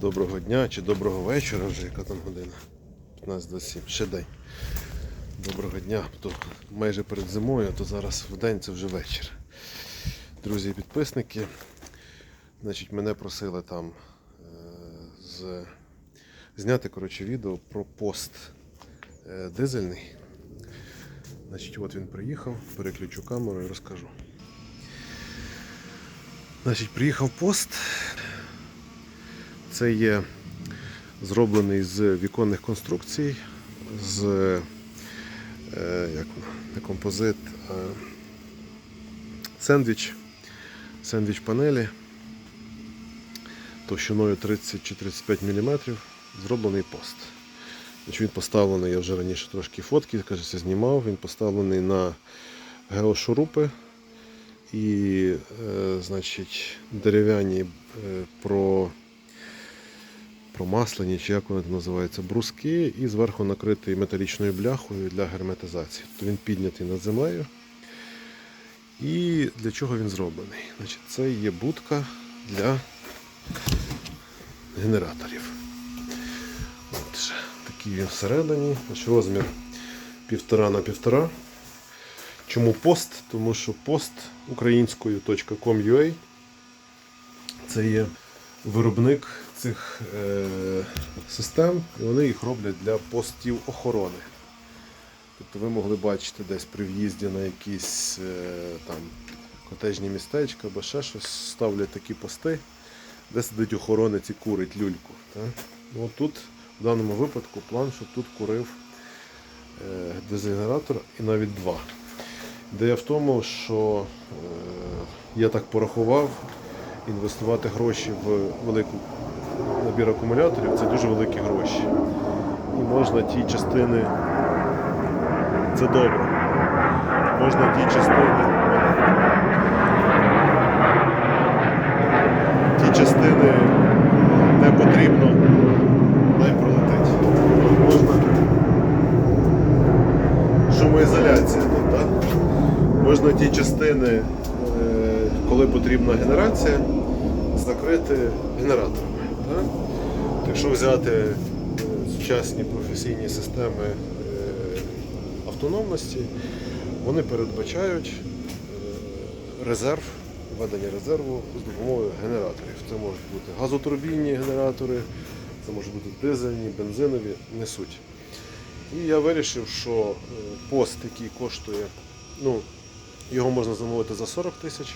Доброго дня чи доброго вечора вже яка там година. 15.27, ще день. Доброго дня. То майже перед зимою, а то зараз в день це вже вечір. Друзі і підписники. Значить, мене просили там е, з... зняти коротше, відео про пост е, дизельний. Значить, от він приїхав, переключу камеру і розкажу. Значить, приїхав пост. Це є зроблений з віконних конструкцій, з е, як, не композит, а сендвіч, сендвіч панелі товщиною 30 чи 35 мм. Зроблений пост. Він поставлений, я вже раніше трошки фотки, кажеться, знімав. Він поставлений на геошурупи і, е, значить, дерев'яні е, про промаслені, чи як вони там називаються, бруски, і зверху накритий металічною бляхою для герметизації. Тобто він піднятий над землею. І для чого він зроблений? Значить, Це є будка для генераторів. От же, такий він всередині. Значить, розмір 1,5 на 1,5. Чому пост? Тому що пост українською .com.ua це є виробник цих е, систем, і вони їх роблять для постів охорони. Тобто ви могли бачити десь при в'їзді на якісь е, там котежні містечка або ще щось, ставлять такі пости, де сидить охоронець і курить люльку. Так? Ну, тут в даному випадку план, що тут курив е, дезгенератор і навіть два. Ідея в тому, що е, я так порахував, інвестувати гроші в велику набір акумуляторів це дуже великі гроші. І можна ті частини. Це добре. Можна ті частини. Ті частини не потрібно, дай пролетить. Можна. Шумоізоляція тут, так? Можна ті частини, е, коли потрібна генерація, закрити генераторами. Так? Якщо взяти е, сучасні професійні системи е, автономності, вони передбачають е, резерв, введення резерву з допомогою генераторів. Це можуть бути газотурбінні генератори, це можуть бути дизельні, бензинові, не суть. І я вирішив, що пост, який коштує, ну, його можна замовити за 40 тисяч.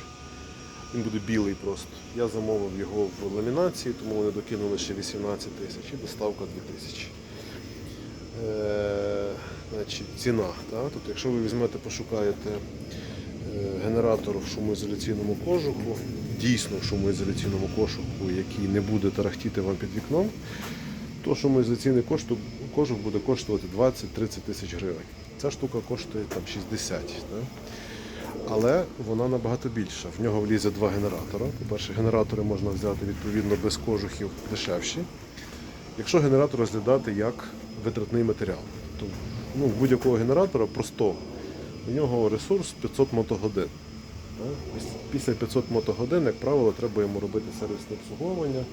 Він буде білий просто. Я замовив його в ламінації, тому вони докинули ще 18 тисяч і доставка 2 тисячі. Е, значить, ціна. Так? Тобто, якщо ви візьмете, пошукаєте е, генератор в шумоізоляційному кожуху, дійсно в шумоізоляційному кожуху, який не буде тарахтіти вам під вікном, то шумоізоляційний кожух буде коштувати 20-30 тисяч гривень. Ця штука коштує там 60. Так? Але вона набагато більша. В нього влізе два генератора. По-перше, генератори можна взяти відповідно без кожухів дешевші. Якщо генератор розглядати як витратний матеріал, то ну, будь-якого генератора просто у нього ресурс 500 мотогодин. Після 500 мотогодин, як правило, треба йому робити сервісне обслуговування.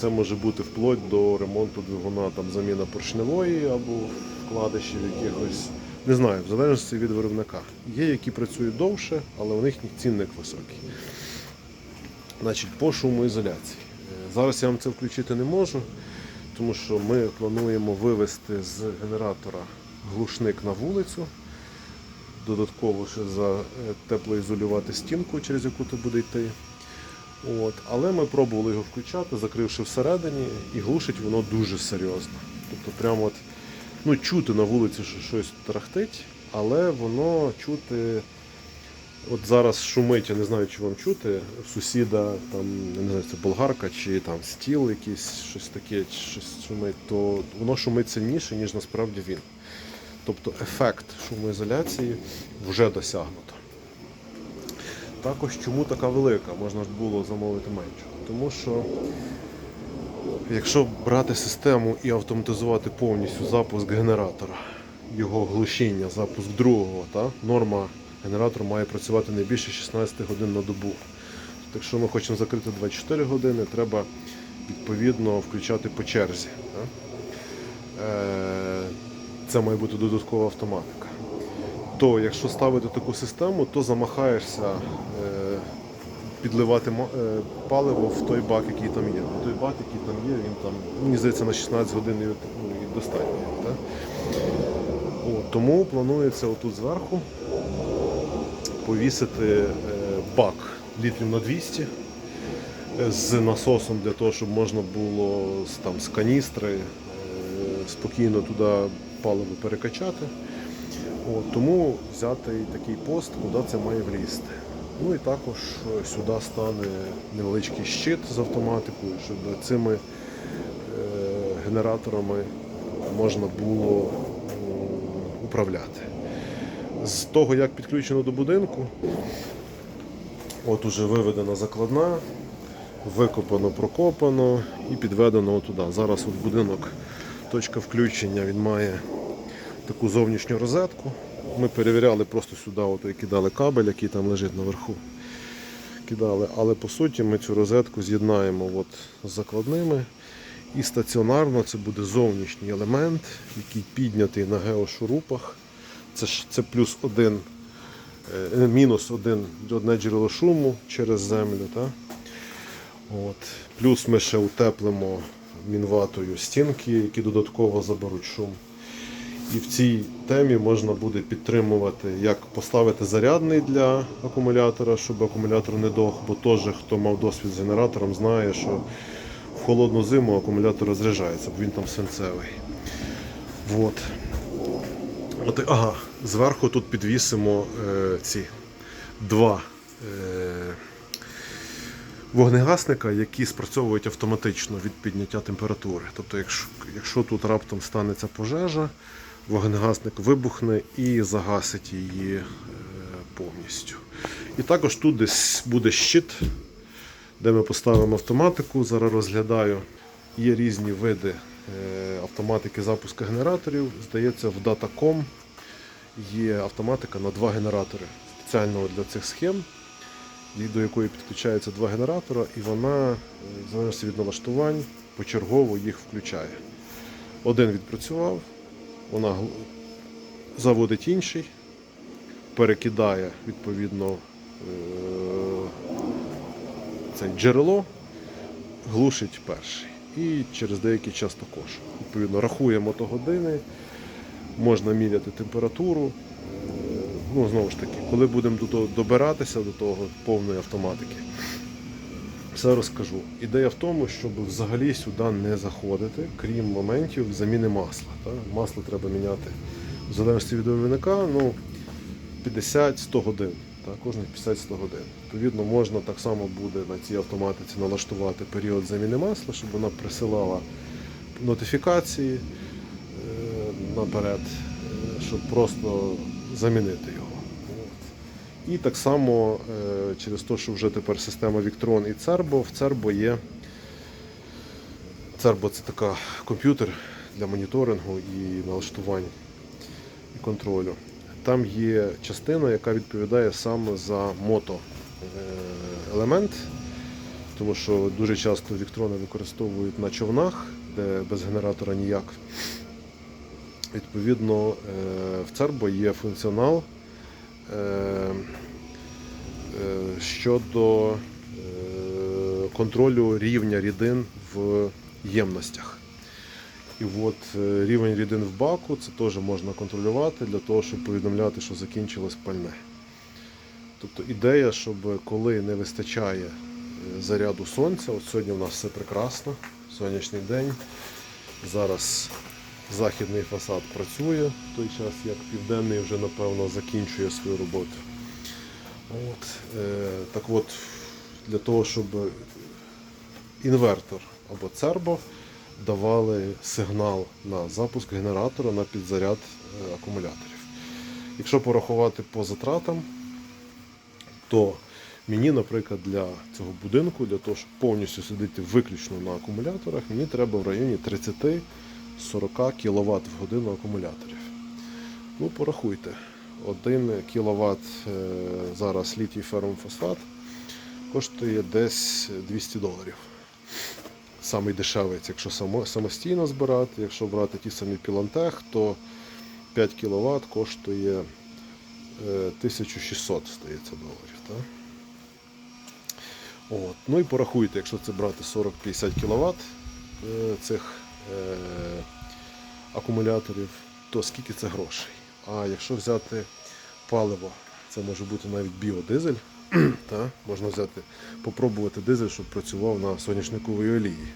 Це може бути вплоть до ремонту двигуна, там, заміна поршневої або вкладишів якихось. Не знаю, в залежності від виробника. Є, які працюють довше, але у них цінник високий. Значить, по шумоізоляції. Е, Зараз я вам це включити не можу, тому що ми плануємо вивести з генератора глушник на вулицю. Додатково ще е, теплоізолювати стінку, через яку то буде йти. От. Але ми пробували його включати, закривши всередині, і глушить воно дуже серйозно. Тобто, прямо от, ну, чути на вулиці, що щось тарахтить, але воно чути. От зараз шумить, я не знаю, чи вам чути, сусіда там, я не знаю, це болгарка чи там стіл якийсь, щось таке, щось шумить, то воно шумить сильніше, ніж насправді він. Тобто ефект шумоізоляції вже досягнуто. Також чому така велика? Можна ж було замовити меншу. Тому що якщо брати систему і автоматизувати повністю запуск генератора, його глушіння, запуск другого, та, норма генератор має працювати не більше 16 годин на добу. Тобто, якщо ми хочемо закрити 24 години, треба відповідно включати по черзі. да. Е, Це має бути додаткова автоматика. То якщо ставити таку систему, то замахаєшся е, підливати е, паливо в той бак, який там є. Той бак, який там є, він там, мені здається, на 16 годин і, ну, достатньо. Так? От, тому планується отут зверху повісити е, бак літрів на 200 е, з насосом для того, щоб можна було там, з каністри спокійно туди паливо перекачати. От, тому взяти такий пост, куди це має влізти. Ну і також е, сюди стане невеличкий щит з автоматикою, щоб цими е, генераторами можна було управляти. З того, як підключено до будинку, от уже виведена закладна, викопано, прокопано і підведено туди. Зараз от будинок, точка включення, він має таку зовнішню розетку. Ми перевіряли просто сюди, от, кидали кабель, який там лежить наверху. Кидали. Але по суті ми цю розетку з'єднаємо от з закладними. І стаціонарно це буде зовнішній елемент, який піднятий на геошурупах. Це, ж- це плюс один, е, мінус один, одне джерело шуму через землю. Та? От. Плюс ми ще утеплимо мінватою стінки, які додатково заберуть шум. І в цій темі можна буде підтримувати, як поставити зарядний для акумулятора, щоб акумулятор не дох, бо теж хто мав досвід з генератором, знає, що в холодну зиму акумулятор розряджається, бо він там свинцевий. Вот. От, ага, зверху тут підвісимо е, ці два е, вогнегасника, які спрацьовують автоматично від підняття температури. Тобто, якщо, якщо тут раптом станеться пожежа, вогнегасник вибухне і загасить її е, повністю. І також тут десь буде щит, де ми поставимо автоматику. Зараз розглядаю. Є різні види е, автоматики запуску генераторів. Здається, в Datacom є автоматика на два генератори спеціально для цих схем, до якої підключаються два генератора, і вона, е, в залежності від налаштувань, почергово їх включає. Один відпрацював, вона заводить інший, перекидає відповідно е, це джерело, глушить перший. І через деякий час також. Відповідно, рахуємо мотогодини, можна міряти температуру. Е, Ну, знову ж таки, коли будемо добиратися до того повної автоматики, все розкажу. Ідея в тому, щоб взагалі сюди не заходити, крім моментів заміни масла. Та? Масло треба міняти в залежності від виробника, ну, 50-100 годин. Та? Кожних 50-100 годин. Відповідно, можна так само буде на цій автоматиці налаштувати період заміни масла, щоб вона присилала нотифікації е, наперед, е, щоб просто замінити його. І так само е, через те, що вже тепер система Victron і Cerbo, в Cerbo є. Cerbo це така комп'ютер для моніторингу і налаштувань і контролю. Там є частина, яка відповідає саме за мото е, елемент, тому що дуже часто віктрони використовують на човнах, де без генератора ніяк. Відповідно, е, в Cerbo є функціонал щодо е, контролю рівня рідин в ємностях. І от е, рівень рідин в баку це теж можна контролювати для того, щоб повідомляти, що закінчилось пальне. Тобто ідея, щоб коли не вистачає е, заряду сонця, от сьогодні у нас все прекрасно, сонячний день. Зараз західний фасад працює, в той час як південний вже напевно закінчує свою роботу. От, е, так от, для того, щоб інвертор або цербо давали сигнал на запуск генератора на підзаряд е, акумуляторів. Якщо порахувати по затратам, то мені, наприклад, для цього будинку, для того, щоб повністю сидіти виключно на акумуляторах, мені треба в районі 30-40 кВт в годину акумуляторів. Ну, порахуйте. 1 кВт зараз літій ферромфосфат коштує десь 200 доларів. самий дешевець, якщо самостійно збирати, якщо брати ті самі Пілантех, то 5 кВт коштує е, 1600 здається, доларів. Так? От. Ну і порахуйте, якщо це брати 40-50 кВт е, цих е, акумуляторів, то скільки це грошей. А якщо взяти паливо, це може бути навіть біодизель, та? можна взяти, попробувати дизель, щоб працював на соняшниковій олії,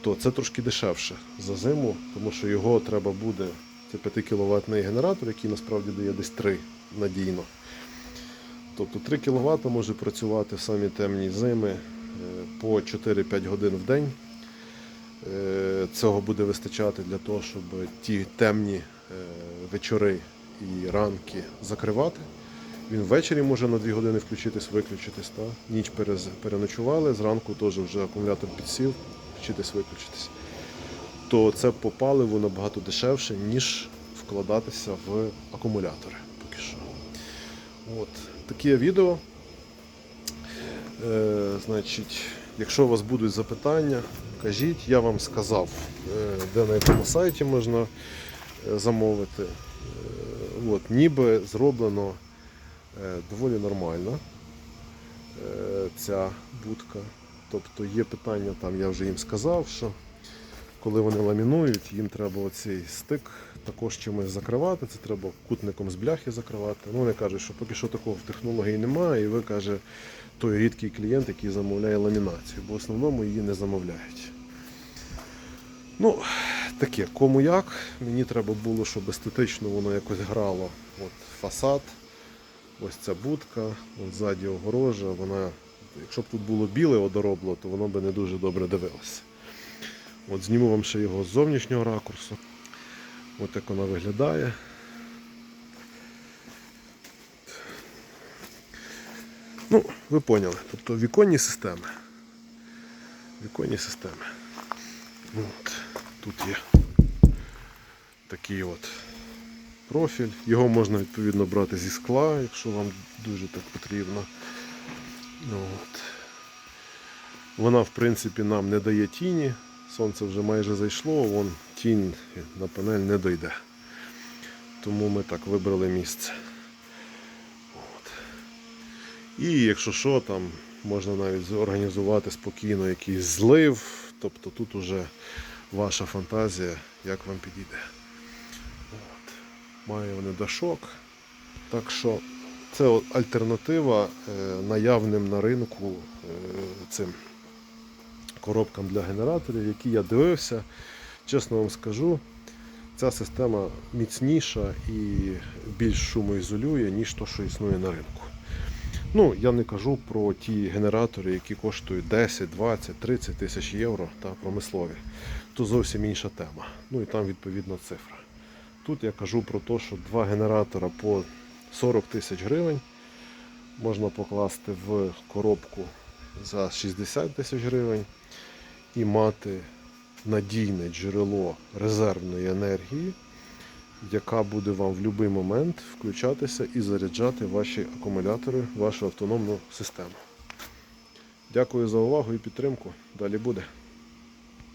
то це трошки дешевше за зиму, тому що його треба буде, це 5 кВт генератор, який насправді дає десь 3 надійно. Тобто 3 кВт може працювати в самі темні зими е, по 4-5 годин в день. Е, Цього буде вистачати для того, щоб ті темні е, вечори і ранки закривати. Він ввечері може на 2 години включитись, виключитись. Та? Ніч переночували, зранку теж вже акумулятор підсів, включитись, виключитись. То це по паливу набагато дешевше, ніж вкладатися в акумулятори поки що. От таке відео. Е, значить, якщо у вас будуть запитання, кажіть, я вам сказав, е, де на якому сайті можна е, замовити. Е, от, ніби зроблено доволі нормально ця будка. Тобто є питання, там я вже їм сказав, що коли вони ламінують, їм треба оцей стик також чимось закривати. Це треба кутником з бляхи закривати. Ну, вони кажуть, що поки що такого в технології немає, і ви каже, той рідкий клієнт, який замовляє ламінацію, бо в основному її не замовляють. Ну, таке, кому як. Мені треба було, щоб естетично воно якось грало. От фасад, ось ця будка, от ззаді огорожа. Вона, якщо б тут було біле одоробло, то воно би не дуже добре дивилося. От зніму вам ще його з зовнішнього ракурсу. От як вона виглядає. Ну, ви поняли. Тобто віконні системи. Віконні системи. От. Тут є такий от профіль. Його можна відповідно брати зі скла, якщо вам дуже так потрібно. От. Вона, в принципі, нам не дає тіні. Сонце вже майже зайшло, вон тінь на панель не дойде. Тому ми так вибрали місце. От. І якщо що, там можна навіть зорганізувати спокійно якийсь злив. Тобто тут уже ваша фантазія, як вам підійде. От. Має вони дашок. Так що це альтернатива е, наявним на ринку е, цим коробкам для генераторів, які я дивився. Чесно вам скажу, ця система міцніша і більш шумоізолює, ніж то, що існує на ринку. Ну, я не кажу про ті генератори, які коштують 10, 20, 30 тисяч євро та промислові. То зовсім інша тема. Ну і там відповідна цифра. Тут я кажу про те, що два генератора по 40 тисяч гривень можна покласти в коробку за 60 тисяч гривень і мати надійне джерело резервної енергії, яка буде вам в будь-який момент включатися і заряджати ваші акумулятори, вашу автономну систему. Дякую за увагу і підтримку. Далі буде.